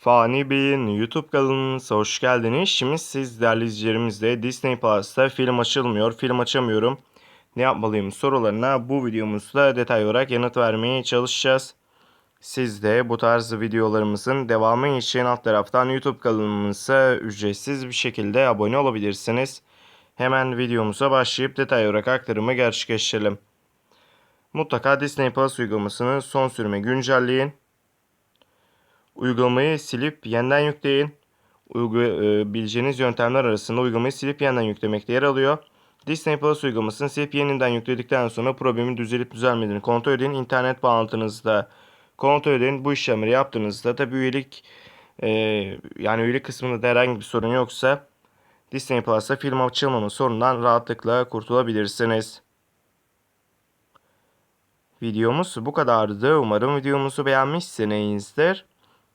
Fani Bey'in YouTube kanalımıza hoş geldiniz. Şimdi siz değerli izleyicilerimizle Disney Plus'ta film açılmıyor, film açamıyorum. Ne yapmalıyım sorularına bu videomuzda detay olarak yanıt vermeye çalışacağız. Siz de bu tarz videolarımızın devamı için alt taraftan YouTube kanalımıza ücretsiz bir şekilde abone olabilirsiniz. Hemen videomuza başlayıp detay olarak aktarımı gerçekleştirelim. Mutlaka Disney Plus uygulamasını son sürüme güncelleyin. Uygulamayı silip yeniden yükleyin. Uygu, e, yöntemler arasında uygulamayı silip yeniden yüklemekte yer alıyor. Disney Plus uygulamasını silip yeniden yükledikten sonra problemin düzelip düzelmediğini kontrol edin. İnternet bağlantınızda kontrol edin. Bu işlemleri yaptığınızda tabi üyelik e, yani üyelik kısmında da herhangi bir sorun yoksa Disney Plus'ta film açılmama sorundan rahatlıkla kurtulabilirsiniz. Videomuz bu kadardı. Umarım videomuzu beğenmişsinizdir.